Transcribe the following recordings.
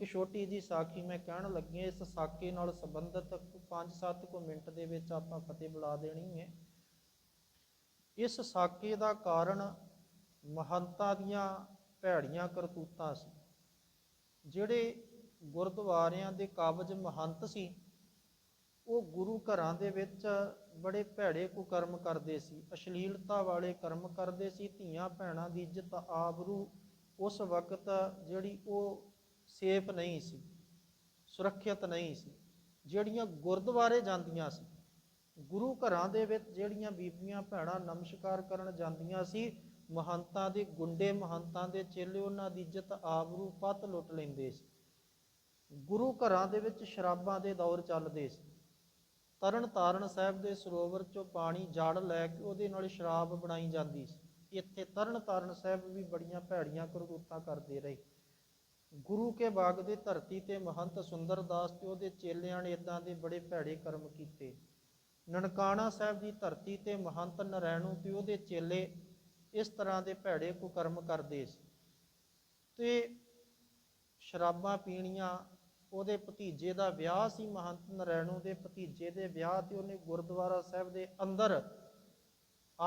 ਇੱਕ ਛੋਟੀ ਜੀ ਸਾਖੀ ਮੈਂ ਕਹਿਣ ਲੱਗੇ ਇਸ ਸਾਖੀ ਨਾਲ ਸੰਬੰਧਿਤ 5-7 ਕੁ ਮਿੰਟ ਦੇ ਵਿੱਚ ਆਪਾਂ ਫਤਿਹ ਬੁਲਾ ਦੇਣੀ ਹੈ। ਇਸ ਸਾਕੇ ਦਾ ਕਾਰਨ ਮਹੰਤਾਂ ਦੀਆਂ ਭੈੜੀਆਂ ਕਰਤੂਤਾਂ ਸੀ, ਜਿਹੜੇ ਗੁਰਦੁਆਰਿਆਂ ਦੇ ਕਾਬਜ ਮਹੰਤ ਸੀ। ਉਹ ਗੁਰੂ ਘਰਾਂ ਦੇ ਵਿੱਚ ਬੜੇ ਭੈੜੇ ਕੁਕਰਮ ਕਰਦੇ ਸੀ, ਅਸ਼ਲੀਲਤਾ ਵਾਲੇ ਕਰਮ ਕਰਦੇ ਸੀ, ਧੀਆਂ ਭੈਣਾਂ ਦੀ ਇੱਜ਼ਤ ਆਬਰੂ ਉਸ ਵਕਤ ਜਿਹੜੀ ਉਹ ਸੇਫ ਨਹੀਂ ਸੀ, ਸੁਰੱਖਿਅਤ ਨਹੀਂ ਸੀ। ਜਿਹੜੀਆਂ ਗੁਰਦੁਆਰੇ ਜਾਂਦੀਆਂ ਸੀ, ਗੁਰੂ ਘਰਾਂ ਦੇ ਵਿੱਚ ਜਿਹੜੀਆਂ ਬੀਬੀਆਂ ਭੈਣਾਂ ਨਮਸਕਾਰ ਕਰਨ ਜਾਂਦੀਆਂ ਸੀ, ਮਹੰਤਾਂ ਦੇ ਗੁੰਡੇ, ਮਹੰਤਾਂ ਦੇ ਚੇਲੇ, ਉਹਨਾਂ ਦੀ ਇੱਜ਼ਤ ਆਬਰੂ ਪਤ ਲੁੱਟ ਲੈਂਦੇ ਸੀ। ਗੁਰੂ ਘਰਾਂ ਦੇ ਵਿੱਚ ਸ਼ਰਾਬਾਂ ਦੇ ਦੌਰ ਚੱਲਦੇ ਸੀ। ਤਰਨ ਤਾਰਨ ਸਾਹਿਬ ਦੇ ਸਰੋਵਰ ਚੋਂ ਪਾਣੀ, ਜੜ ਲੈ ਕੇ ਉਹਦੇ ਨਾਲ ਸ਼ਰਾਬ ਬਣਾਈ ਜਾਂਦੀ ਸੀ। ਇੱਥੇ ਤਰਨ ਤਾਰਨ ਸਾਹਿਬ ਵੀ ਬੜੀਆਂ ਭੈੜੀਆਂ ਕਰਤੂਤਾਂ ਕਰਦੇ ਰਹੇ। ਗੁਰੂ ਕੇ ਬਾਗ ਦੀ ਧਰਤੀ ਤੇ ਮਹੰਤ ਸੁੰਦਰਦਾਸ ਤੇ ਉਹਦੇ ਚੇਲਿਆਂ ਨੇ ਇਦਾਂ ਦੇ ਬੜੇ ਭੈੜੇ ਕਰਮ ਕੀਤੇ। ਨਨਕਾਣਾ ਸਾਹਿਬ ਦੀ ਧਰਤੀ ਤੇ ਮਹੰਤ ਨਰੈਣੂ ਤੇ ਉਹਦੇ ਚੇਲੇ ਇਸ ਤਰ੍ਹਾਂ ਦੇ ਭੈੜੇ ਕੁਕਰਮ ਕਰਦੇ ਸੀ। ਤੇ ਸ਼ਰਾਬਾਂ ਪੀਣੀਆਂ, ਉਹਦੇ ਭਤੀਜੇ ਦਾ ਵਿਆਹ ਸੀ ਮਹੰਤ ਨਰੈਣੂ ਦੇ। ਭਤੀਜੇ ਦੇ ਵਿਆਹ ਤੇ ਉਹਨੇ ਗੁਰਦੁਆਰਾ ਸਾਹਿਬ ਦੇ ਅੰਦਰ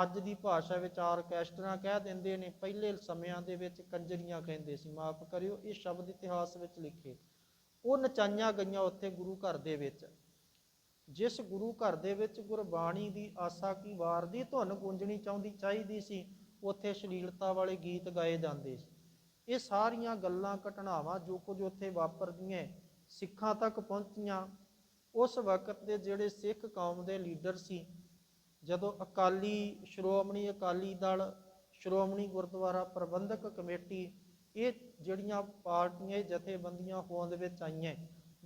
ਅੱਜ ਦੀ ਭਾਸ਼ਾ ਵਿੱਚ ਆਰਕੈਸਟਰਾ ਕਹਿ ਦਿੰਦੇ ਨੇ, ਪਹਿਲੇ ਸਮਿਆਂ ਦੇ ਵਿੱਚ ਕੰਜਰੀਆਂ ਕਹਿੰਦੇ ਸੀ। ਮਾਫ ਕਰਿਓ, ਇਹ ਸ਼ਬਦ ਇਤਿਹਾਸ ਵਿੱਚ ਲਿਖੇ। ਉਹ ਨਚਾਈਆਂ ਗਈਆਂ ਉੱਥੇ ਗੁਰੂ ਘਰ ਦੇ ਵਿੱਚ। ਜਿਸ ਗੁਰੂ ਘਰ ਦੇ ਵਿੱਚ ਗੁਰਬਾਣੀ ਦੀ ਆਸਾ ਕੀ ਵਾਰ ਦੀ ਧੁਨ ਗੂੰਜਣੀ ਚਾਹੁੰਦੀ ਚਾਹੀਦੀ ਸੀ, ਉੱਥੇ ਸ਼ਲੀਲਤਾ ਵਾਲੇ ਗੀਤ ਗਾਏ ਜਾਂਦੇ ਸੀ। ਇਹ ਸਾਰੀਆਂ ਗੱਲਾਂ, ਘਟਨਾਵਾਂ ਜੋ ਕੁਝ ਉੱਥੇ ਵਾਪਰਦੀਆਂ, ਸਿੱਖਾਂ ਤੱਕ ਪਹੁੰਚੀਆਂ, ਉਸ ਵਕਤ ਦੇ ਜਿਹੜੇ ਸਿੱਖ ਕੌਮ ਦੇ ਲੀਡਰ ਸੀ ਜਦੋਂ ਅਕਾਲੀ ਸ਼੍ਰੋਮਣੀ ਅਕਾਲੀ ਦਲ, ਸ਼੍ਰੋਮਣੀ ਗੁਰਦੁਆਰਾ ਪ੍ਰਬੰਧਕ ਕਮੇਟੀ, ਇਹ ਜਿਹੜੀਆਂ ਪਾਰਟੀਆਂ ਜਥੇਬੰਦੀਆਂ ਹੋਂਦ ਵਿੱਚ ਆਈਆਂ,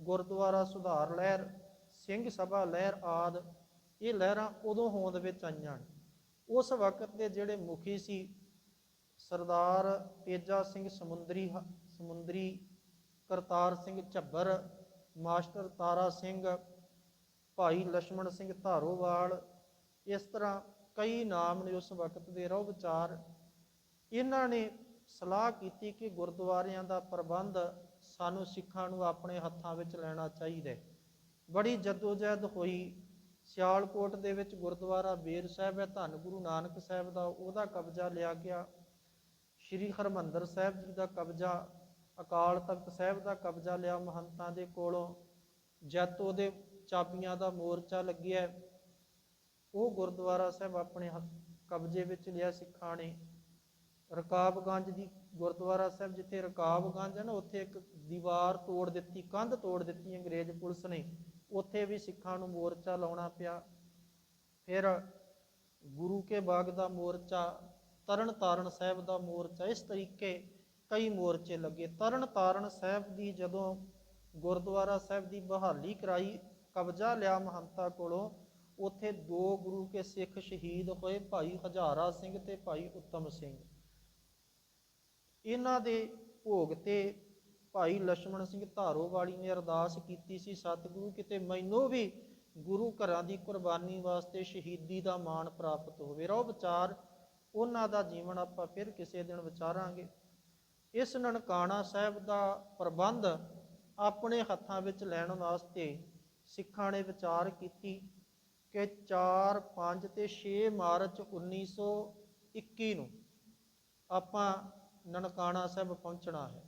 ਗੁਰਦੁਆਰਾ ਸੁਧਾਰ ਲਹਿਰ, ਸਿੰਘ ਸਭਾ ਲਹਿਰ ਆਦ, ਇਹ ਲਹਿਰਾਂ ਉਦੋਂ ਹੋਂਦ ਵਿੱਚ ਆਈਆਂ ਉਸ ਵਕਤ ਦੇ ਜਿਹੜੇ ਮੁਖੀ ਸੀ, ਸਰਦਾਰ ਤੇਜਾ ਸਿੰਘ ਸਮੁੰਦਰੀ ਸਮੁੰਦਰੀ ਕਰਤਾਰ ਸਿੰਘ ਝੱਬਰ, ਮਾਸਟਰ ਤਾਰਾ ਸਿੰਘ, ਭਾਈ ਲక్ష్మణ ਸਿੰਘ ਧਾਰੋਵਾਲ ਇਸ ਤਰ੍ਹਾਂ ਕਈ ਨਾਮ ਨੇ ਉਸ ਵਕਤ ਦੇ ਰਹੁ ਵਿਚਾਰ। ਇਹਨਾਂ ਨੇ ਸਲਾਹ ਕੀਤੀ ਕਿ ਗੁਰਦੁਆਰਿਆਂ ਦਾ ਪ੍ਰਬੰਧ ਸਾਨੂੰ ਸਿੱਖਾਂ ਨੂੰ ਆਪਣੇ ਹੱਥਾਂ ਵਿੱਚ ਲੈਣਾ ਚਾਹੀਦਾ ਹੈ। ਬੜੀ ਜਦੋਜਹਿਦ ਹੋਈ। ਸਿਆਲਕੋਟ ਦੇ ਵਿੱਚ ਗੁਰਦੁਆਰਾ ਬੇਰ ਸਾਹਿਬ ਹੈ, ਧੰਨ ਗੁਰੂ ਨਾਨਕ ਸਾਹਿਬ ਦਾ ਉਹਦਾ ਕਬਜ਼ਾ ਲਿਆ ਗਿਆ। ਸ਼੍ਰੀ ਹਰਮੰਦਰ ਸਾਹਿਬ ਜੀ ਦਾ ਕਬਜ਼ਾ, ਅਕਾਲ ਤਖਤ ਸਾਹਿਬ ਦਾ ਕਬਜ਼ਾ ਲਿਆ ਮਹੰਤਾਂ ਦੇ ਕੋਲੋਂ। ਜਦ ਉਹਦੇ ਚਾਬੀਆਂ ਦਾ ਮੋਰਚਾ ਲੱਗਿਆ ਉਹ ਗੁਰਦੁਆਰਾ ਸਾਹਿਬ ਆਪਣੇ ਹੱਥ- ਕਬਜ਼ੇ ਵਿੱਚ ਲਿਆ ਸਿੱਖਾਂ ਨੇ ਰਕਾਬਗੰਜ ਦੀ ਗੁਰਦੁਆਰਾ ਸਾਹਿਬ ਜਿੱਥੇ ਰਕਾਬਗੰਜ ਹੈ ਨਾ, ਉੱਥੇ ਇੱਕ ਦੀਵਾਰ ਤੋੜ ਦਿੱਤੀ, ਕੰਧ ਤੋੜ ਦਿੱਤੀ ਅੰਗਰੇਜ਼ ਪੁਲਿਸ ਨੇ। ਉੱਥੇ ਵੀ ਸਿੱਖਾਂ ਨੂੰ ਮੋਰਚਾ ਲਾਉਣਾ ਪਿਆ। ਫਿਰ ਗੁਰੂ ਕੇ ਬਾਗ ਦਾ ਮੋਰਚਾ ਤਰਨ ਤਾਰਨ ਸਾਹਿਬ ਦਾ ਮੋਰਚਾ, ਇਸ ਤਰੀਕੇ ਕਈ ਮੋਰਚੇ ਲੱਗੇ। ਤਰਨ ਤਾਰਨ ਸਾਹਿਬ ਦੀ ਜਦੋਂ ਗੁਰਦੁਆਰਾ ਸਾਹਿਬ ਦੀ ਬਹਾਲੀ ਕਰਾਈ, ਕਬਜ਼ਾ ਲਿਆ ਮਹੰਤਾ ਕੋਲੋਂ ਉੱਥੇ ਦੋ ਗੁਰੂ ਕੇ ਸਿੱਖ ਸ਼ਹੀਦ ਹੋਏ, ਭਾਈ ਹਜ਼ਾਰਾ ਸਿੰਘ ਤੇ ਭਾਈ ਉੱਤਮ ਸਿੰਘ। ਇਹਨਾਂ ਦੇ ਭੋਗ ਤੇ ਭਾਈ ਲక్ష్మణ ਸਿੰਘ ਧਾਰੋ ਵਾਲੀ ਨੇ ਅਰਦਾਸ ਕੀਤੀ ਸੀ, ਸਤਿਗੁਰੂ, ਕਿਤੇ ਮੈਨੂੰ ਵੀ ਗੁਰੂ ਘਰਾਂ ਦੀ ਕੁਰਬਾਨੀ ਵਾਸਤੇ ਸ਼ਹੀਦੀ ਦਾ ਮਾਣ ਪ੍ਰਾਪਤ ਹੋਵੇ। ਰੋ ਵਿਚਾਰ, ਉਹਨਾਂ ਦਾ ਜੀਵਨ ਆਪਾਂ ਫਿਰ ਕਿਸੇ ਦਿਨ ਵਿਚਾਰਾਂਗੇ। ਇਸ ਨਨਕਾਣਾ ਸਾਹਿਬ ਦਾ ਪ੍ਰਬੰਧ ਆਪਣੇ ਹੱਥਾਂ ਵਿੱਚ ਲੈਣ ਵਾਸਤੇ ਸਿੱਖਾਂ ਨੇ ਵਿਚਾਰ ਕੀਤੀ। ਕਿ 4 5 ਤੇ 6 ਮਾਰਚ 1921 ਨੂੰ ਆਪਾਂ ਨਨਕਾਣਾ ਸਾਹਿਬ ਪਹੁੰਚਣਾ ਹੈ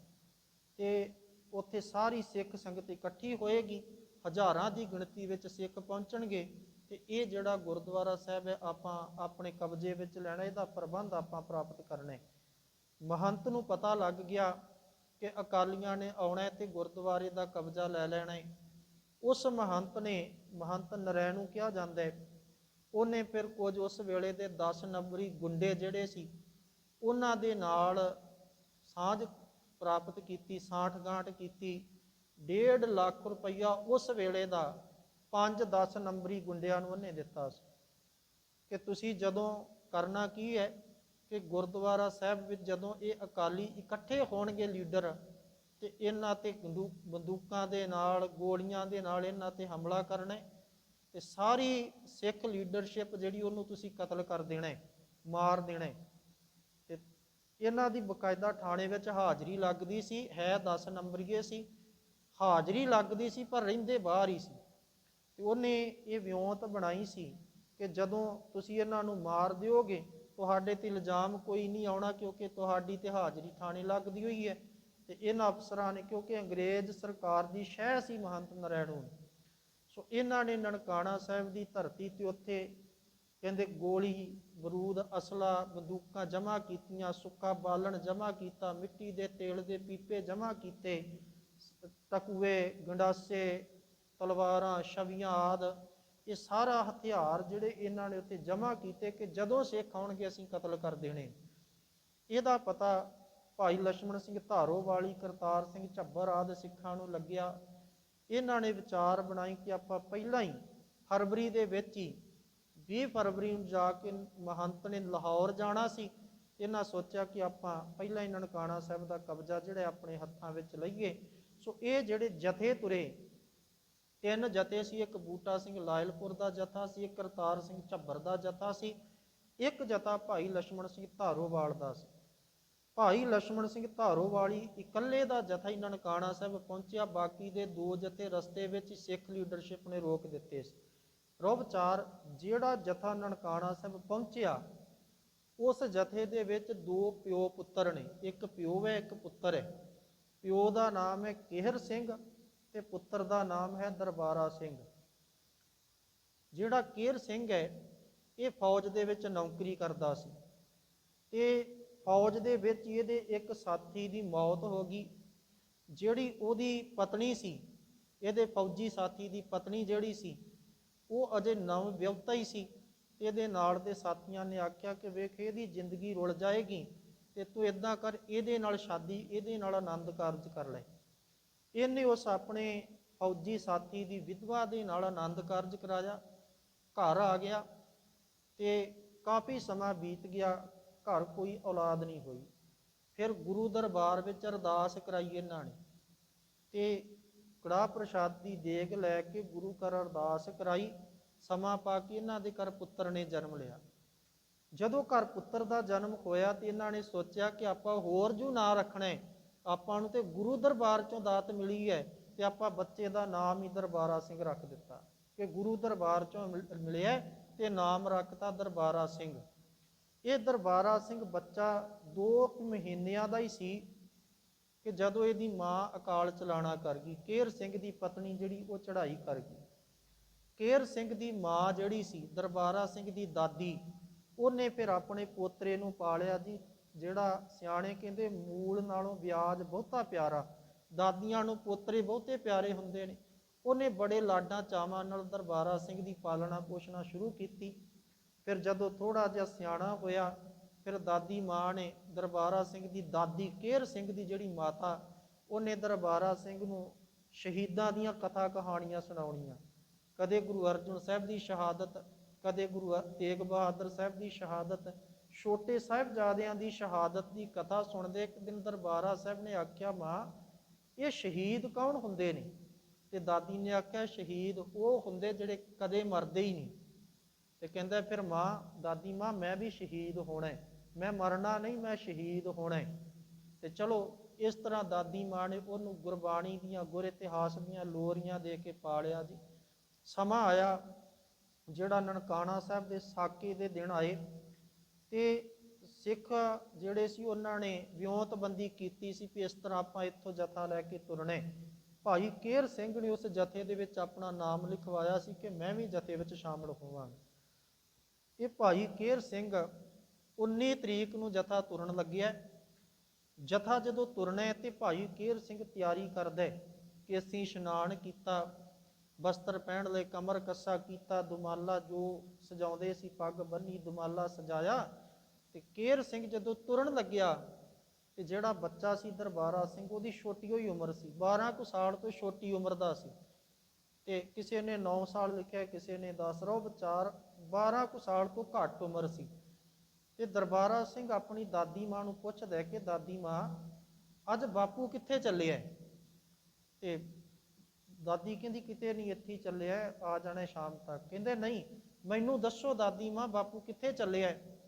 ਤੇ ਉੱਥੇ ਸਾਰੀ ਸਿੱਖ ਸੰਗਤ ਇਕੱਠੀ ਹੋਏਗੀ, ਹਜ਼ਾਰਾਂ ਦੀ ਗਿਣਤੀ ਵਿੱਚ ਸਿੱਖ ਪਹੁੰਚਣਗੇ ਤੇ ਇਹ ਜਿਹੜਾ ਗੁਰਦੁਆਰਾ ਸਾਹਿਬ ਹੈ, ਆਪਾਂ ਆਪਣੇ ਕਬਜ਼ੇ ਵਿੱਚ ਲੈਣਾ, ਇਹਦਾ ਪ੍ਰਬੰਧ ਆਪਾਂ ਪ੍ਰਾਪਤ ਕਰਨਾ ਹੈ। ਮਹੰਤ ਨੂੰ ਪਤਾ ਲੱਗ ਗਿਆ ਕਿ ਅਕਾਲੀਆਂ ਨੇ ਆਉਣਾ ਹੈ ਤੇ ਗੁਰਦੁਆਰੇ ਦਾ ਕਬਜ਼ਾ ਲੈ ਲੈਣਾ ਹੈ। ਉਸ ਮਹੰਤ ਨੇ ਮਹੰਤ ਨਰੈਣ ਨੂੰ ਕਿਹਾ ਜਾਂਦਾ ਹੈ, ਉਹਨੇ ਫਿਰ ਕੁਝ ਉਸ ਵੇਲੇ ਦੇ 10 ਨੰਬਰੀ ਗੁੰਡੇ ਜਿਹੜੇ ਸੀ, ਉਹਨਾਂ ਦੇ ਨਾਲ ਸਾਂਝ ਪ੍ਰਾਪਤ ਕੀਤੀ, ਸਾਠ ਗਾਂਠ ਕੀਤੀ 1.5 ਲੱਖ ਰੁਪਈਆ ਉਸ ਵੇਲੇ ਦਾ 5-10 ਨੰਬਰੀ ਗੁੰਡਿਆਂ ਨੂੰ ਉਹਨੇ ਦਿੱਤਾ ਸੀ। ਕਿ ਤੁਸੀਂ ਜਦੋਂ ਕਰਨਾ ਕੀ ਹੈ ਕਿ ਗੁਰਦੁਆਰਾ ਸਾਹਿਬ ਵਿੱਚ ਜਦੋਂ ਇਹ ਅਕਾਲੀ ਇਕੱਠੇ ਹੋਣਗੇ ਲੀਡਰ ਤੇ ਇਹਨਾਂ ਤੇ ਬੰਦੂਕ ਬੰਦੂਕਾਂ ਦੇ ਨਾਲ, ਗੋਲੀਆਂ ਦੇ ਨਾਲ ਇਹਨਾਂ ਤੇ ਹਮਲਾ ਕਰਨਾ ਹੈ ਤੇ ਸਾਰੀ ਸਿੱਖ ਲੀਡਰਸ਼ਿਪ ਜਿਹੜੀ ਉਹਨੂੰ ਤੁਸੀਂ ਕਤਲ ਕਰ ਦੇਣਾ ਮਾਰ ਦੇਣਾ ਹੈ। ਤੇ ਇਹਨਾਂ ਦੀ ਬਕਾਇਦਾ ਥਾਣੇ ਵਿੱਚ ਹਾਜ਼ਰੀ ਲੱਗਦੀ ਸੀ, ਹੈ 10 ਨੰਬਰੀਏ ਸੀ। ਹਾਜ਼ਰੀ ਲੱਗਦੀ ਸੀ, ਪਰ ਰਹਿੰਦੇ ਬਾਹਰ ਹੀ ਸੀ। ਤੇ ਉਹਨੇ ਇਹ ਵਿਉਂਤ ਬਣਾਈ ਸੀ ਕਿ ਜਦੋਂ ਤੁਸੀਂ ਇਹਨਾਂ ਨੂੰ ਮਾਰ ਦਿਓਗੇ, ਤੁਹਾਡੇ ਤੇ ਇਲਜ਼ਾਮ ਕੋਈ ਨਹੀਂ ਆਉਣਾ ਕਿਉਂਕਿ ਤੁਹਾਡੀ ਤੇ ਹਾਜ਼ਰੀ ਥਾਣੇ ਲੱਗਦੀ ਹੋਈ ਹੈ। ਤੇ ਇਹਨਾਂ ਅਫਸਰਾਂ ਨੇ, ਕਿਉਂਕਿ ਅੰਗਰੇਜ਼ ਸਰਕਾਰ ਦੀ ਸ਼ਹਿ ਸੀ ਮਹੰਤ ਨਰੈਣੂ ਸੋ ਇਹਨਾਂ ਨੇ ਨਨਕਾਣਾ ਸਾਹਿਬ ਦੀ ਧਰਤੀ ਤੇ ਉੱਥੇ ਕਹਿੰਦੇ ਗੋਲੀ ਬਰੂਦ ਅਸਲਾ, ਬੰਦੂਕਾਂ ਜਮ੍ਹਾਂ ਕੀਤੀਆਂ, ਸੁੱਕਾ ਬਾਲਣ ਜਮ੍ਹਾਂ ਕੀਤਾ, ਮਿੱਟੀ ਦੇ ਤੇਲ ਦੇ ਪੀਪੇ ਜਮ੍ਹਾਂ ਕੀਤੇ ਟਕੂਏ ਗੰਡਾਸੇ, ਤਲਵਾਰਾਂ, ਛਵੀਆਂ ਆਦ, ਇਹ ਸਾਰਾ ਹਥਿਆਰ ਜਿਹੜੇ ਇਹਨਾਂ ਨੇ ਉੱਥੇ ਜਮ੍ਹਾਂ ਕੀਤੇ ਕਿ ਜਦੋਂ ਸਿੱਖ ਆਉਣਗੇ ਅਸੀਂ ਕਤਲ ਕਰ ਦੇਣੇ। ਇਹਦਾ ਪਤਾ ਭਾਈ ਲక్ష్మణ ਸਿੰਘ ਧਾਰੋਵਾਲੀ ਕਰਤਾਰ ਸਿੰਘ ਝੱਬਰ ਆਦ ਸਿੱਖਾਂ ਨੂੰ ਲੱਗਿਆ। ਇਹਨਾਂ ਨੇ ਵਿਚਾਰ ਬਣਾਈ ਕਿ ਆਪਾਂ ਪਹਿਲਾਂ ਹੀ ਫਰਵਰੀ ਦੇ ਵਿੱਚ ਹੀ 20 ਫਰਵਰੀ ਨੂੰ ਜਾ ਕੇ ਮਹੰਤ ਨੇ ਲਾਹੌਰ ਜਾਣਾ ਸੀ। ਇਹਨਾਂ ਸੋਚਿਆ ਕਿ ਆਪਾਂ ਪਹਿਲਾਂ ਹੀ ਨਨਕਾਣਾ ਸਾਹਿਬ ਦਾ ਕਬਜ਼ਾ ਜਿਹੜਾ ਆਪਣੇ ਹੱਥਾਂ ਵਿੱਚ ਲਈਏ। ਸੋ ਇਹ ਜਿਹੜੇ ਜਥੇ ਤੁਰੇ, ਤਿੰਨ ਜਥੇ ਸੀ, ਇੱਕ ਬੂਟਾ ਸਿੰਘ ਲਾਇਲਪੁਰ ਦਾ ਜਥਾ ਸੀ, ਇੱਕ ਕਰਤਾਰ ਸਿੰਘ ਝੱਬਰ ਦਾ ਜਥਾ ਸੀ। ਇੱਕ ਜਥਾ ਭਾਈ ਲక్ష్మణ ਸਿੰਘ ਧਾਰੋਵਾਲ ਦਾ ਸੀ। ਭਾਈ ਲక్ష్మణ ਸਿੰਘ ਧਾਰੋਵਾਲੀ ਇਕੱਲੇ ਦਾ ਜਥਾ ਹੀ ਨਨਕਾਣਾ ਸਾਹਿਬ ਪਹੁੰਚਿਆ, ਬਾਕੀ ਦੇ ਦੋ ਜਥੇ ਰਸਤੇ ਵਿੱਚ ਸਿੱਖ ਲੀਡਰਸ਼ਿਪ ਨੇ ਰੋਕ ਦਿੱਤੇ ਸੀ। ਰੋਬਚਾਰ ਜਿਹੜਾ ਜਥਾ ਨਨਕਾਣਾ ਸਾਹਿਬ ਪਹੁੰਚਿਆ, ਉਸ ਜਥੇ ਦੇ ਵਿੱਚ ਦੋ ਪਿਓ ਪੁੱਤਰ ਨੇ, ਇੱਕ ਪਿਓ ਹੈ, ਇੱਕ ਪੁੱਤਰ ਹੈ। ਪਿਓ ਦਾ ਨਾਮ ਹੈ ਕਿਹਰ ਸਿੰਘ ਤੇ ਪੁੱਤਰ ਦਾ ਨਾਮ ਹੈ ਦਰਬਾਰਾ ਸਿੰਘ। ਜਿਹੜਾ ਕੇਰ ਸਿੰਘ ਹੈ, ਇਹ ਫੌਜ ਦੇ ਵਿੱਚ ਨੌਕਰੀ ਕਰਦਾ ਸੀ। ਤੇ ਫੌਜ ਦੇ ਵਿੱਚ ਇਹਦੇ ਇੱਕ ਸਾਥੀ ਦੀ ਮੌਤ ਹੋ ਗਈ, ਜਿਹੜੀ ਉਹਦੀ ਪਤਨੀ ਸੀ, ਇਹਦੇ ਫੌਜੀ ਸਾਥੀ ਦੀ ਪਤਨੀ ਜਿਹੜੀ ਸੀ, ਉਹ ਅਜੇ ਨਵ ਵਿਆਹੁਤਾ ਹੀ ਸੀ। ਇਹਦੇ ਨਾਲ ਦੇ ਸਾਥੀਆਂ ਨੇ ਆਖਿਆ ਕਿ ਵੇਖ, ਇਹਦੀ ਜ਼ਿੰਦਗੀ ਰੁਲ ਜਾਏਗੀ ਤੇ ਤੂੰ ਇਦਾਂ ਕਰ, ਇਹਦੇ ਨਾਲ ਸ਼ਾਦੀ, ਇਹਦੇ ਨਾਲ ਆਨੰਦ ਕਾਰਜ ਕਰ ਲੈ। ਇਹਨੇ ਉਸ ਆਪਣੇ ਫੌਜੀ ਸਾਥੀ ਦੀ ਵਿਧਵਾ ਦੇ ਨਾਲ ਆਨੰਦ ਕਾਰਜ ਕਰਾਇਆ, ਘਰ ਆ ਗਿਆ ਤੇ ਕਾਫੀ ਸਮਾਂ ਬੀਤ ਗਿਆ। ਘਰ ਕੋਈ ਔਲਾਦ ਨਹੀਂ ਹੋਈ। ਫਿਰ ਗੁਰੂ ਦਰਬਾਰ ਵਿੱਚ ਅਰਦਾਸ ਕਰਾਈ ਇਹਨਾਂ ਨੇ ਤੇ ਕੜਾ ਪ੍ਰਸ਼ਾਦ ਦੀ ਦੇਗ ਲੈ ਕੇ ਗੁਰੂ ਘਰ ਅਰਦਾਸ ਕਰਾਈ। ਸਮਾਂ ਪਾ ਕੇ ਇਹਨਾਂ ਦੇ ਘਰ ਪੁੱਤਰ ਨੇ ਜਨਮ ਲਿਆ। ਜਦੋਂ ਘਰ ਪੁੱਤਰ ਦਾ ਜਨਮ ਹੋਇਆ ਤੇ ਇਹਨਾਂ ਨੇ ਸੋਚਿਆ ਕਿ ਆਪਾਂ ਹੋਰ ਜੂ ਨਾਂ ਰੱਖਣਾ ਹੈ। ਆਪਾਂ ਨੂੰ ਤੇ ਗੁਰੂ ਦਰਬਾਰ ਚੋਂ ਦਾਤ ਮਿਲੀ ਹੈ ਤੇ ਆਪਾਂ ਬੱਚੇ ਦਾ ਨਾਮ ਹੀ ਦਰਬਾਰਾ ਸਿੰਘ ਰੱਖ ਦਿੱਤਾ। ਕਿ ਗੁਰੂ ਦਰਬਾਰ ਚੋਂ ਮਿਲ- ਮਿਲਿਆ ਹੈ ਤੇ ਨਾਮ ਰੱਖਤਾ ਦਰਬਾਰਾ ਸਿੰਘ। ਇਹ ਦਰਬਾਰਾ ਸਿੰਘ ਬੱਚਾ 2 ਮਹੀਨਿਆਂ ਦਾ ਹੀ ਸੀ ਕਿ ਜਦੋਂ ਇਹਦੀ ਮਾਂ ਅਕਾਲ ਚਲਾਣਾ ਕਰ ਗਈ, ਕੇਰ ਸਿੰਘ ਦੀ ਪਤਨੀ ਜਿਹੜੀ ਉਹ ਚੜ੍ਹਾਈ ਕਰ ਗਈ। ਕੇਰ ਸਿੰਘ ਦੀ ਮਾਂ ਜਿਹੜੀ ਸੀ, ਦਰਬਾਰਾ ਸਿੰਘ ਦੀ ਦਾਦੀ, ਉਹਨੇ ਫਿਰ ਆਪਣੇ ਪੋਤਰੇ ਨੂੰ ਪਾਲਿਆ ਜੀ, ਜਿਹੜਾ ਸਿਆਣੇ ਕਹਿੰਦੇ ਮੂਲ ਨਾਲੋਂ ਵਿਆਜ ਬਹੁਤਾ ਪਿਆਰਾ, ਦਾਦੀਆਂ ਨੂੰ ਪੋਤਰੇ ਬਹੁਤੇ ਪਿਆਰੇ ਹੁੰਦੇ ਨੇ। ਉਹਨੇ ਬੜੇ ਲਾਡਾਂ ਚਾਵਾਂ ਨਾਲ ਦਰਬਾਰਾ ਸਿੰਘ ਦੀ ਪਾਲਣਾ ਪੋਸ਼ਣਾ ਸ਼ੁਰੂ ਕੀਤੀ। ਫਿਰ ਜਦੋਂ ਥੋੜਾ ਜਿਹਾ ਸਿਆਣਾ ਹੋਇਆ, ਫਿਰ ਦਾਦੀ ਮਾਂ ਨੇ ਦਰਬਾਰਾ ਸਿੰਘ ਦੀ ਦਾਦੀ ਕੇਰ ਸਿੰਘ ਦੀ ਜਿਹੜੀ ਮਾਤਾ, ਉਹਨੇ ਦਰਬਾਰਾ ਸਿੰਘ ਨੂੰ ਸ਼ਹੀਦਾਂ ਦੀਆਂ ਕਥਾ ਕਹਾਣੀਆਂ ਸੁਣਾਉਣੀਆਂ। ਕਦੇ ਗੁਰੂ ਅਰਜਨ ਸਾਹਿਬ ਦੀ ਸ਼ਹਾਦਤ, ਕਦੇ ਗੁਰੂ ਤੇਗ ਬਹਾਦਰ ਸਾਹਿਬ ਦੀ ਸ਼ਹਾਦਤ, ਛੋਟੇ ਸਾਹਿਬਜ਼ਾਦਿਆਂ ਦੀ ਸ਼ਹਾਦਤ ਦੀ ਕਥਾ ਸੁਣਦੇ ਇੱਕ ਦਿਨ ਦਰਬਾਰਾ ਸਾਹਿਬ ਨੇ ਆਖਿਆ, ਮਾਂ, ਇਹ ਸ਼ਹੀਦ ਕੌਣ ਹੁੰਦੇ ਨੇ? ਤੇ ਦਾਦੀ ਨੇ ਆਖਿਆ, ਸ਼ਹੀਦ ਉਹ ਹੁੰਦੇ ਜਿਹੜੇ ਕਦੇ ਮਰਦੇ ਹੀ ਨਹੀਂ। ਤੇ ਕਹਿੰਦਾ ਫਿਰ ਮਾਂ, ਦਾਦੀ ਮਾਂ, ਮੈਂ ਵੀ ਸ਼ਹੀਦ ਹੋਣਾ ਹੈ। ਮੈਂ ਮਰਨਾ ਨਹੀਂ, ਮੈਂ ਸ਼ਹੀਦ ਹੋਣਾ ਹੈ। ਤੇ ਚਲੋ, ਇਸ ਤਰ੍ਹਾਂ ਦਾਦੀ ਮਾਂ ਨੇ ਉਹਨੂੰ ਗੁਰਬਾਣੀ ਦੀਆਂ ਗੁਰ ਇਤਿਹਾਸ ਦੀਆਂ ਲੋਰੀਆਂ ਦੇ ਕੇ ਪਾਲਿਆ ਜੀ। ਸਮਾਂ ਆਇਆ, ਜਿਹੜਾ ਨਨਕਾਣਾ ਸਾਹਿਬ ਦੇ ਸਾਕੇ ਦੇ ਦਿਨ ਆਏ ਤੇ ਸਿੱਖ ਜਿਹੜੇ ਸੀ ਉਹਨਾਂ ਨੇ ਵਿਉਂਤਬੰਦੀ ਕੀਤੀ ਸੀ ਕਿ ਇਸ ਤਰ੍ਹਾਂ ਆਪਾਂ ਇੱਥੋਂ ਜਥਾ ਲੈ ਕੇ ਤੁਰਨਾ ਭਾਈ ਕੇਰ ਸਿੰਘ ਨੇ ਉਸ ਜਥੇ ਦੇ ਵਿੱਚ ਆਪਣਾ ਨਾਮ ਲਿਖਵਾਇਆ ਸੀ ਕਿ ਮੈਂ ਵੀ ਜਥੇ ਵਿੱਚ ਸ਼ਾਮਲ ਹੋਵਾਂਗਾ। ਇਹ ਭਾਈ ਕੇਰ ਸਿੰਘ 19 ਤਰੀਕ ਨੂੰ ਜਥਾ ਤੁਰਨ ਲੱਗਿਆ ਜਥਾ ਜਦੋਂ ਤੁਰਨਾ ਹੈ ਤੇ ਭਾਈ ਕੇਰ ਸਿੰਘ ਤਿਆਰੀ ਕਰਦਾ ਹੈ ਕਿ ਅਸੀਂ ਇਸ਼ਨਾਨ ਕੀਤਾ ਵਸਤਰ ਪਹਿਨ ਲਈ ਕਮਰ ਕੱਸਾ ਕੀਤਾ, ਦੁਮਾਲਾ ਜੋ ਸਜਾਉਂਦੇ ਸੀ, ਪੱਗ ਬੰਨੀ ਦੁਮਾਲਾ ਸਜਾਇਆ ਤੇ ਕੇਰ ਸਿੰਘ ਜਦੋਂ ਤੁਰਨ ਲੱਗਿਆ ਤੇ ਜਿਹੜਾ ਬੱਚਾ ਸੀ ਦਰਬਾਰਾ ਸਿੰਘ, ਉਹਦੀ ਛੋਟੀ ਹੋਈ ਉਮਰ ਸੀ 12 ਕੁ ਸਾਲ ਤੋਂ ਛੋਟੀ ਉਮਰ ਦਾ ਸੀ ਤੇ ਕਿਸੇ ਨੇ 9 ਸਾਲ ਲਿਖਿਆ, ਕਿਸੇ ਨੇ 10 ਰੋ ਵਿਚਾਰ 12 ਕੁ ਸਾਲ ਤੋਂ ਘੱਟ ਉਮਰ ਸੀ ਤੇ ਦਰਬਾਰਾ ਸਿੰਘ ਆਪਣੀ ਦਾਦੀ ਮਾਂ ਨੂੰ ਪੁੱਛਦਾ ਹੈ ਕਿ ਦਾਦੀ ਮਾਂ, ਅੱਜ ਬਾਪੂ ਕਿੱਥੇ ਚੱਲਿਆ ਹੈ? ਤੇ ਦਾਦੀ ਕਹਿੰਦੀ, ਕਿਤੇ ਨਹੀਂ, ਇੱਥੇ ਚੱਲਿਆ ਆ ਜਾਣਾ ਸ਼ਾਮ ਤੱਕ ਕਹਿੰਦੇ, ਨਹੀਂ, ਮੈਨੂੰ ਦੱਸੋ ਦਾਦੀ ਮਾਂ, ਬਾਪੂ ਕਿੱਥੇ ਚੱਲਿਆ ਹੈ?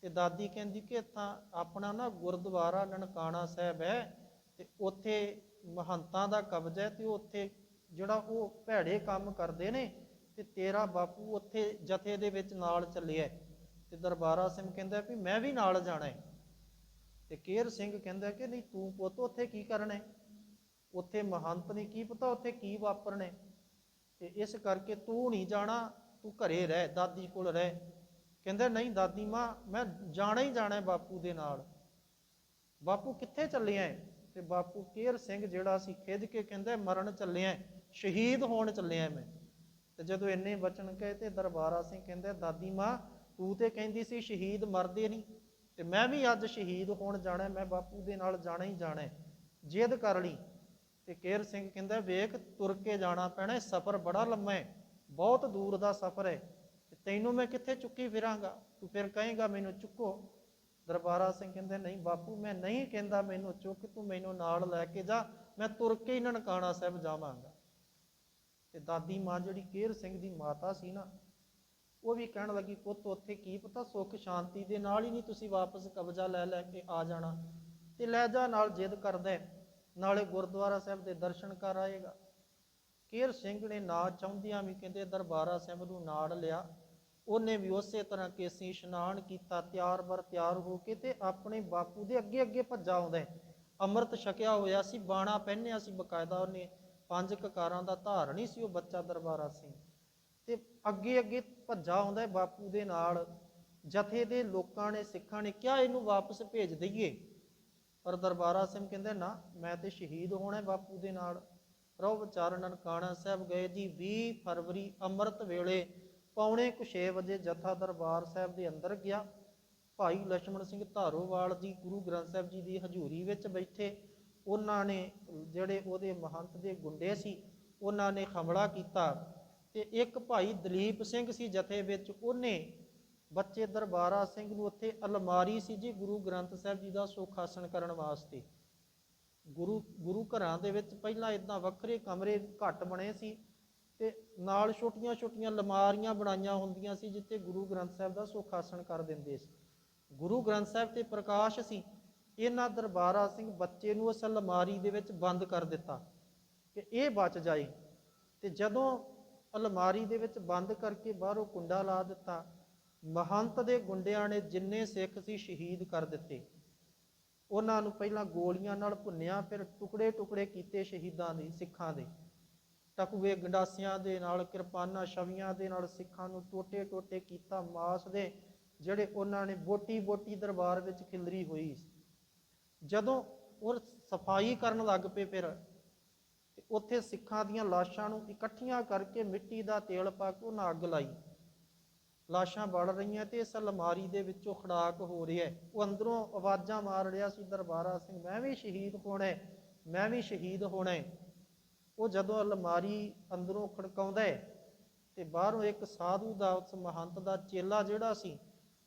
ਤੇ ਦਾਦੀ ਕਹਿੰਦੀ ਕਿ ਇੱਥਾਂ ਆਪਣਾ ਨਾ ਗੁਰਦੁਆਰਾ ਨਨਕਾਣਾ ਸਾਹਿਬ ਹੈ ਤੇ ਉੱਥੇ ਮਹੰਤਾਂ ਦਾ ਕਬਜ਼ਾ ਹੈ ਤੇ ਉੱਥੇ ਜਿਹੜਾ ਉਹ ਭੈੜੇ ਕੰਮ ਕਰਦੇ ਨੇ ਤੇ ਤੇਰਾ ਬਾਪੂ ਉੱਥੇ ਜਥੇ ਦੇ ਵਿੱਚ ਨਾਲ ਚੱਲਿਆ ਹੈ। ਤੇ ਦਰਬਾਰਾ ਸਿੰਘ ਕਹਿੰਦਾ ਵੀ ਮੈਂ ਵੀ ਨਾਲ ਜਾਣਾ ਹੈ। ਤੇ ਕੇਰ ਸਿੰਘ ਕਹਿੰਦਾ ਕਿ ਨਹੀਂ ਤੂੰ ਪੁੱਤ ਉੱਥੇ ਕੀ ਕਰਨਾ ਹੈ? ਉੱਥੇ ਮਹੰਤ ਨੇ ਕੀ ਪਤਾ, ਉੱਥੇ ਕੀ ਵਾਪਰਨਾ ਹੈ? ਤੇ ਇਸ ਕਰਕੇ ਤੂੰ ਨਹੀਂ ਜਾਣਾ, ਤੂੰ ਘਰੇ ਰਹਿ, ਦਾਦੀ ਕੋਲ ਰਹਿ। ਕਹਿੰਦਾ ਨਹੀਂ ਦਾਦੀ ਮਾਂ, ਮੈਂ ਜਾਣਾ ਹੀ ਜਾਣਾ ਹੈ ਬਾਪੂ ਦੇ ਨਾਲ। ਬਾਪੂ ਕਿੱਥੇ ਚੱਲਿਆ ਹੈ? ਤੇ ਬਾਪੂ ਕੇਰ ਸਿੰਘ ਜਿਹੜਾ ਸੀ ਖਿੱਝ ਕੇ ਕਹਿੰਦਾ ਮਰਨ ਚੱਲਿਆ ਸ਼ਹੀਦ ਹੋਣ ਚੱਲਿਆ ਮੈਂ। ਤੇ ਜਦੋਂ ਇੰਨੇ ਬਚਨ ਕਹੇ ਤੇ ਦਰਬਾਰਾ ਸਿੰਘ ਕਹਿੰਦੇ, ਦਾਦੀ ਮਾਂ, ਤੂੰ ਤੇ ਕਹਿੰਦੀ ਸੀ ਸ਼ਹੀਦ ਮਰਦੇ ਨਹੀਂ। ਤੇ ਮੈਂ ਵੀ ਅੱਜ ਸ਼ਹੀਦ ਹੋਣ ਜਾਣਾ, ਮੈਂ ਬਾਪੂ ਦੇ ਨਾਲ ਜਾਣਾ ਹੀ ਜਾਣਾ ਹੈ। ਜਿੱਦ ਕਰ ਲਈ। ਤੇ ਕੇਰ ਸਿੰਘ ਕਹਿੰਦਾ, ਵੇਖ, ਤੁਰ ਕੇ ਜਾਣਾ ਪੈਣਾ ਸਫ਼ਰ ਬੜਾ ਲੰਮਾ ਹੈ, ਬਹੁਤ ਦੂਰ ਦਾ ਸਫ਼ਰ ਹੈ। ਤੈਨੂੰ ਮੈਂ ਕਿੱਥੇ ਚੁੱਕੀ ਫਿਰਾਂਗਾ? ਤੂੰ ਫਿਰ ਕਹੇਗਾ ਮੈਨੂੰ, ਚੁੱਕੋ। ਦਰਬਾਰਾ ਸਿੰਘ ਕਹਿੰਦੇ, ਨਹੀਂ ਬਾਪੂ, ਮੈਂ ਨਹੀਂ ਕਹਿੰਦਾ ਮੈਨੂੰ ਚੁੱਕ, ਤੂੰ ਮੈਨੂੰ ਨਾਲ ਲੈ ਕੇ ਜਾ। ਮੈਂ ਤੁਰ ਕੇ ਹੀ ਨਨਕਾਣਾ ਸਾਹਿਬ ਜਾਵਾਂਗਾ। ਤੇ ਦਾਦੀ ਮਾਂ ਜਿਹੜੀ ਕੇਰ ਸਿੰਘ ਦੀ ਮਾਤਾ ਸੀ ਨਾ, ਉਹ ਵੀ ਕਹਿਣ ਲੱਗੀ, ਪੁੱਤ, ਉੱਥੇ ਕੀ ਪਤਾ? ਸੁੱਖ ਸ਼ਾਂਤੀ ਦੇ ਨਾਲ ਹੀ ਨਹੀਂ ਤੁਸੀਂ ਵਾਪਸ ਕਬਜ਼ਾ ਲੈ ਲੈ ਕੇ ਆ ਜਾਣਾ। ਤੇ ਲੈ ਜਾ, ਨਾਲ ਜਿੱਦ ਕਰਦਾ ਨਾਲੇ ਗੁਰਦੁਆਰਾ ਸਾਹਿਬ ਦੇ ਦਰਸ਼ਨ ਕਰ ਆਏਗਾ। ਕੇਰ ਸਿੰਘ ਨੇ ਨਾ ਚਾਹੁੰਦਿਆਂ ਵੀ ਕਹਿੰਦੇ ਦਰਬਾਰਾ ਸਾਹਿਬ ਨੂੰ ਨਾਲ ਲਿਆ। ਉਹਨੇ ਵੀ ਉਸੇ ਤਰ੍ਹਾਂ ਕੇਸੀ ਇਸ਼ਨਾਨ ਕੀਤਾ, ਤਿਆਰ ਬਰ ਤਿਆਰ ਹੋ ਕੇ ਤੇ ਆਪਣੇ ਬਾਪੂ ਦੇ ਅੱਗੇ ਅੱਗੇ ਭੱਜਾ ਆਉਂਦਾ ਅੰਮ੍ਰਿਤ ਛਕਿਆ ਹੋਇਆ ਸੀ, ਬਾਣਾ ਪਹਿਨਿਆ ਸੀ ਬਕਾਇਦਾ ਉਹਨੇ। ਪੰਜ ਕਕਾਰਾਂ ਦਾ ਧਾਰਣੀ ਸੀ, ਉਹ ਬੱਚਾ ਦਰਬਾਰਾ ਸਿੰਘ। ਤੇ ਅੱਗੇ ਅੱਗੇ ਭੱਜਾ ਹੁੰਦਾ ਹੈ ਬਾਪੂ ਦੇ ਨਾਲ। ਜਥੇ ਦੇ ਲੋਕਾਂ ਨੇ, ਸਿੱਖਾਂ ਨੇ ਕਿਹਾ, ਇਹਨੂੰ ਵਾਪਸ ਭੇਜ ਦਈਏ। ਪਰ ਦਰਬਾਰਾ ਸਿੰਘ ਕਹਿੰਦੇ, ਨਾ, ਮੈਂ ਤੇ ਸ਼ਹੀਦ ਹੋਣਾ ਬਾਪੂ ਦੇ ਨਾਲ। ਰੋ ਵਿਚਾਰ ਨਨਕਾਣਾ ਸਾਹਿਬ ਗਏ ਜੀ 20 ਫਰਵਰੀ ਅੰਮ੍ਰਿਤ ਵੇਲੇ ਪੌਣੇ 6 ਵਜੇ ਜਥਾ ਦਰਬਾਰ ਸਾਹਿਬ ਦੇ ਅੰਦਰ ਗਿਆ। ਭਾਈ ਲక్ష్మణ ਸਿੰਘ ਧਾਰੋਵਾਲ ਜੀ, ਗੁਰੂ ਗ੍ਰੰਥ ਸਾਹਿਬ ਜੀ ਦੀ ਹਜ਼ੂਰੀ ਵਿੱਚ ਬੈਠੇ। ਉਹਨਾਂ ਨੇ, ਜਿਹੜੇ ਉਹਦੇ ਮਹੰਤ ਦੇ ਗੁੰਡੇ ਸੀ, ਉਹਨਾਂ ਨੇ ਹਮਲਾ ਕੀਤਾ ਤੇ ਇੱਕ ਭਾਈ ਦਲੀਪ ਸਿੰਘ ਸੀ ਜਥੇ ਵਿੱਚ, ਉਹਨੇ ਬੱਚੇ ਦਰਬਾਰਾ ਸਿੰਘ ਨੂੰ ਉੱਥੇ ਅਲਮਾਰੀ ਸੀ ਜੀ, ਗੁਰੂ ਗ੍ਰੰਥ ਸਾਹਿਬ ਜੀ ਦਾ ਸੁਖਾਸਨ ਕਰਨ ਵਾਸਤੇ। ਗੁਰੂ ਗੁਰੂ ਘਰਾਂ ਦੇ ਵਿੱਚ ਪਹਿਲਾਂ ਇਦਾਂ ਵੱਖਰੇ ਕਮਰੇ ਘੱਟ ਬਣੇ ਸੀ ਤੇ ਨਾਲ ਛੋਟੀਆਂ-ਛੋਟੀਆਂ ਲਮਾਰੀਆਂ ਬਣਾਈਆਂ ਹੁੰਦੀਆਂ ਸੀ, ਜਿੱਥੇ ਗੁਰੂ ਗ੍ਰੰਥ ਸਾਹਿਬ ਦਾ ਸੁਖਾਸਨ ਕਰ ਦਿੰਦੇ ਸੀ। ਗੁਰੂ ਗ੍ਰੰਥ ਸਾਹਿਬ ਤੇ ਪ੍ਰਕਾਸ਼ ਸੀ ਇਹਨਾਂ ਦਰਬਾਰਾ ਸਿੰਘ ਬੱਚੇ ਨੂੰ ਉਸ ਅਲਮਾਰੀ ਦੇ ਵਿੱਚ ਬੰਦ ਕਰ ਦਿੱਤਾ ਕਿ ਇਹ ਬਚ ਜਾਏ। ਤੇ ਜਦੋਂ ਅਲਮਾਰੀ ਦੇ ਵਿੱਚ ਬੰਦ ਕਰਕੇ ਬਾਹਰੋਂ ਕੁੰਡਾ ਲਾ ਦਿੱਤਾ, ਮਹੰਤ ਦੇ ਗੁੰਡਿਆਂ ਨੇ ਜਿੰਨੇ ਸਿੱਖ ਸੀ ਸ਼ਹੀਦ ਕਰ ਦਿੱਤੇ। ਉਹਨਾਂ ਨੂੰ ਪਹਿਲਾਂ ਗੋਲੀਆਂ ਨਾਲ ਭੁੰਨਿਆ, ਫਿਰ ਟੁਕੜੇ ਟੁਕੜੇ ਕੀਤੇ ਸ਼ਹੀਦਾਂ ਦੇ, ਸਿੱਖਾਂ ਦੇ। ਟਕੂਏ ਗੰਡਾਸਿਆਂ ਦੇ ਨਾਲ, ਕਿਰਪਾਨਾਂ ਛਵੀਆਂ ਦੇ ਨਾਲ ਸਿੱਖਾਂ ਨੂੰ ਟੋਟੇ ਟੋਟੇ ਕੀਤਾ ਮਾਸ ਦੇ, ਜਿਹੜੇ ਉਹਨਾਂ ਨੇ ਬੋਟੀ ਬੋਟੀ ਦਰਬਾਰ ਵਿੱਚ ਖਿਲਰੀ ਹੋਈ ਜਦੋਂ ਉਹ ਸਫ਼ਾਈ ਕਰਨ ਲੱਗ ਪਏ ਫਿਰ, ਤੇ ਉੱਥੇ ਸਿੱਖਾਂ ਦੀਆਂ ਲਾਸ਼ਾਂ ਨੂੰ ਇਕੱਠੀਆਂ ਕਰਕੇ ਮਿੱਟੀ ਦਾ ਤੇਲ ਪਾ ਕੇ ਉਹਨਾਂ ਅੱਗ ਲਾਈ। ਲਾਸ਼ਾਂ ਬਲ ਰਹੀਆਂ ਤੇ ਇਸ ਅਲਮਾਰੀ ਦੇ ਵਿੱਚੋਂ ਖੜਾਕ ਹੋ ਰਿਹਾ ਉਹ ਅੰਦਰੋਂ ਆਵਾਜ਼ਾਂ ਮਾਰ ਰਿਹਾ ਸੀ, ਦਰਬਾਰਾ ਸਿੰਘ, ਮੈਂ ਵੀ ਸ਼ਹੀਦ ਹੋਣਾ ਮੈਂ ਵੀ ਸ਼ਹੀਦ ਹੋਣਾ ਉਹ ਜਦੋਂ ਅਲਮਾਰੀ ਅੰਦਰੋਂ ਖੜਕਾਉਂਦਾ ਹੈ ਤੇ ਬਾਹਰੋਂ ਇੱਕ ਸਾਧੂ ਦਾ, ਉਸ ਮਹੰਤ ਦਾ ਚੇਲਾ ਜਿਹੜਾ ਸੀ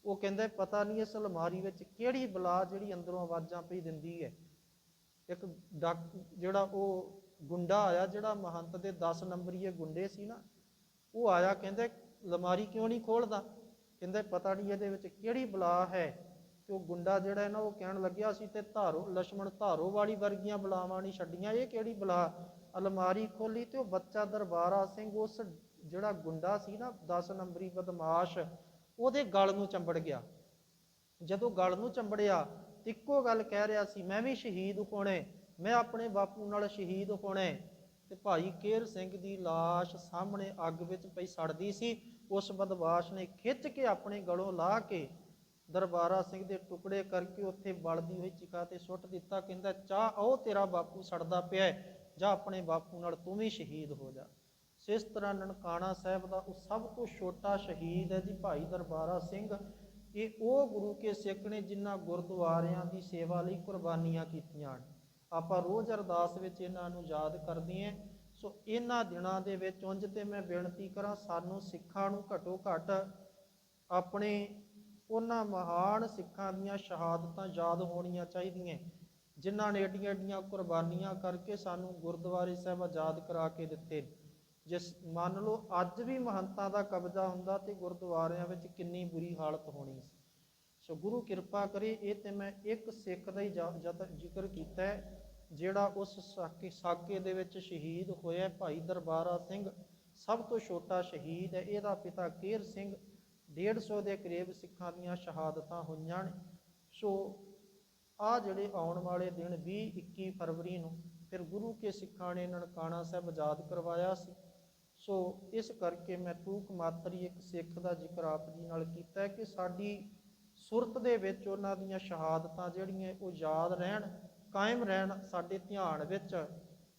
ਉਹ ਕਹਿੰਦਾ ਪਤਾ ਨਹੀਂ ਇਸ ਅਲਮਾਰੀ ਵਿੱਚ ਕਿਹੜੀ ਬਲਾ ਜਿਹੜੀ ਅੰਦਰੋਂ ਆਵਾਜ਼ਾਂ ਪਈ ਦਿੰਦੀ ਹੈ। ਇੱਕ ਡਾਕ ਜਿਹੜਾ ਉਹ ਗੁੰਡਾ ਆਇਆ, ਜਿਹੜਾ ਮਹੰਤ ਦੇ 10 ਨੰਬਰੀਏ ਗੁੰਡੇ ਸੀ ਨਾ, ਉਹ ਆਇਆ, ਕਹਿੰਦਾ ਅਲਮਾਰੀ ਕਿਉਂ ਨਹੀਂ ਖੋਲਦਾ? ਕਹਿੰਦਾ ਪਤਾ ਨਹੀਂ ਇਹਦੇ ਵਿੱਚ ਕਿਹੜੀ ਬਲਾ ਹੈ। ਤੇ ਉਹ ਗੁੰਡਾ ਜਿਹੜਾ ਨਾ, ਉਹ ਕਹਿਣ ਲੱਗਿਆ ਸੀ ਤੇ ਧਾਰੋ ਲక్ష్మణ ਧਾਰੋ ਵਾਲੀ ਵਰਗੀਆਂ ਬਲਾਵਾਂ ਨਹੀਂ ਛੱਡੀਆਂ, ਇਹ ਕਿਹੜੀ ਬਲਾ ਅਲਮਾਰੀ ਖੋਲੀ ਤੇ ਉਹ ਬੱਚਾ ਦਰਬਾਰਾ ਸਿੰਘ, ਉਸ ਜਿਹੜਾ ਗੁੰਡਾ ਸੀ ਨਾ 10 ਨੰਬਰੀ ਬਦਮਾਸ਼ ਉਹਦੇ ਗਲ ਨੂੰ ਚੰਬੜ ਗਿਆ। ਜਦੋਂ ਗਲ ਨੂੰ ਚੰਬੜਿਆ ਇੱਕੋ ਗੱਲ ਕਹਿ ਰਿਹਾ ਸੀ ਮੈਂ ਵੀ ਸ਼ਹੀਦ ਹੋਣੇ ਮੈਂ ਆਪਣੇ ਬਾਪੂ ਨਾਲ ਸ਼ਹੀਦ ਹੋਣੇ ਤੇ ਭਾਈ ਕੇਰ ਸਿੰਘ ਦੀ ਲਾਸ਼ ਸਾਹਮਣੇ ਅੱਗ ਵਿੱਚ ਪਈ ਸੜਦੀ ਸੀ। ਉਸ ਬਦਮਾਸ਼ ਨੇ ਖਿੱਚ ਕੇ ਆਪਣੇ ਗਲੋਂ ਲਾ ਕੇ ਦਰਬਾਰਾ ਸਿੰਘ ਦੇ ਟੁਕੜੇ ਕਰਕੇ ਉੱਥੇ ਬਲਦੀ ਹੋਈ ਚਿਕਾ ਤੇ ਸੁੱਟ ਦਿੱਤਾ ਕਹਿੰਦਾ ਚਾਹ ਉਹ ਤੇਰਾ ਬਾਪੂ ਸੜਦਾ ਪਿਆ ਹੈ, ਜਾ ਆਪਣੇ ਬਾਪੂ ਨਾਲ ਤੂੰ ਵੀ ਸ਼ਹੀਦ ਹੋ ਜਾ। ਇਸ ਤਰ੍ਹਾਂ ਨਨਕਾਣਾ ਸਾਹਿਬ ਦਾ ਉਹ ਸਭ ਤੋਂ ਛੋਟਾ ਸ਼ਹੀਦ ਹੈ ਜੀ, ਭਾਈ ਦਰਬਾਰਾ ਸਿੰਘ। ਇਹ ਉਹ ਗੁਰੂ ਕੇ ਸਿੱਖ ਨੇ ਜਿਨ੍ਹਾਂ ਗੁਰਦੁਆਰਿਆਂ ਦੀ ਸੇਵਾ ਲਈ ਕੁਰਬਾਨੀਆਂ ਕੀਤੀਆਂ ਹਨ। ਆਪਾਂ ਰੋਜ਼ ਅਰਦਾਸ ਵਿੱਚ ਇਹਨਾਂ ਨੂੰ ਯਾਦ ਕਰਦੇ ਹਾਂ। ਸੋ ਇਹਨਾਂ ਦਿਨਾਂ ਦੇ ਵਿੱਚ ਉਂਝ ਤੇ ਮੈਂ ਬੇਨਤੀ ਕਰਾਂ, ਸਾਨੂੰ ਸਿੱਖਾਂ ਨੂੰ ਘਟੋ ਘਟ ਆਪਣੇ ਉਹਨਾਂ ਮਹਾਨ ਸਿੱਖਾਂ ਦੀਆਂ ਸ਼ਹਾਦਤਾਂ ਯਾਦ ਹੋਣੀਆਂ ਚਾਹੀਦੀਆਂ। ਜਿਨ੍ਹਾਂ ਨੇ ਏਡੀਆਂ ਏਡੀਆਂ ਕੁਰਬਾਨੀਆਂ ਕਰਕੇ ਸਾਨੂੰ ਗੁਰਦੁਆਰੇ ਸਾਹਿਬ ਆਜ਼ਾਦ ਕਰਾ ਕੇ ਦਿੱਤੇ। ਜਿਸ ਮੰਨ ਲਓ ਅੱਜ ਵੀ ਮਹੰਤਾਂ ਦਾ ਕਬਜ਼ਾ ਹੁੰਦਾ ਤੇ ਗੁਰਦੁਆਰਿਆਂ ਵਿੱਚ ਕਿੰਨੀ ਬੁਰੀ ਹਾਲਤ ਹੋਣੀ ਸੀ। ਸੋ ਗੁਰੂ ਕਿਰਪਾ ਕਰੇ ਇਹ ਤੇ ਮੈਂ ਇੱਕ ਸਿੱਖ ਦਾ ਹੀ ਜਾ- ਜ਼ਿਕਰ ਕੀਤਾ ਜਿਹੜਾ ਉਸ ਸਾਕੇ ਸਾਕੇ ਦੇ ਵਿੱਚ ਸ਼ਹੀਦ ਹੋਇਆ ਭਾਈ ਦਰਬਾਰਾ ਸਿੰਘ, ਸਭ ਤੋਂ ਛੋਟਾ ਸ਼ਹੀਦ ਹੈ। ਇਹਦਾ ਪਿਤਾ ਕੇਰ ਸਿੰਘ 150 ਦੇ ਕਰੀਬ ਸਿੱਖਾਂ ਦੀਆਂ ਸ਼ਹਾਦਤਾਂ ਹੋਈਆਂ ਨੇ। ਸੋ ਆ ਜਿਹੜੇ ਆਉਣ ਵਾਲੇ ਦਿਨ 20 21 ਫਰਵਰੀ ਨੂੰ ਫਿਰ ਗੁਰੂ ਕੇ ਸਿੱਖਾਂ ਨੇ ਨਨਕਾਣਾ ਸਾਹਿਬ ਆਜ਼ਾਦ ਕਰਵਾਇਆ ਸੀ। ਸੋ ਇਸ ਕਰਕੇ ਮੈਂ ਤੂਕ ਮਾਤਰੀ ਇੱਕ ਸਿੱਖ ਦਾ ਜ਼ਿਕਰ ਆਪ ਜੀ ਨਾਲ ਕੀਤਾ ਹੈ ਕਿ ਸਾਡੀ ਸੁਰਤ ਦੇ ਵਿੱਚ ਉਹਨਾਂ ਦੀਆਂ ਸ਼ਹਾਦਤਾਂ ਜਿਹੜੀਆਂ ਉਹ ਯਾਦ ਰਹਿਣ, ਕਾਇਮ ਰਹਿਣ ਸਾਡੇ ਧਿਆਨ ਵਿੱਚ,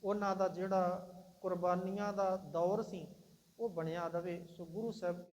ਉਹਨਾਂ ਦਾ ਜਿਹੜਾ ਕੁਰਬਾਨੀਆਂ ਦਾ ਦੌਰ ਸੀ ਉਹ ਬਣਿਆ ਰਵੇ। ਸੋ ਗੁਰੂ ਸਾਹਿਬ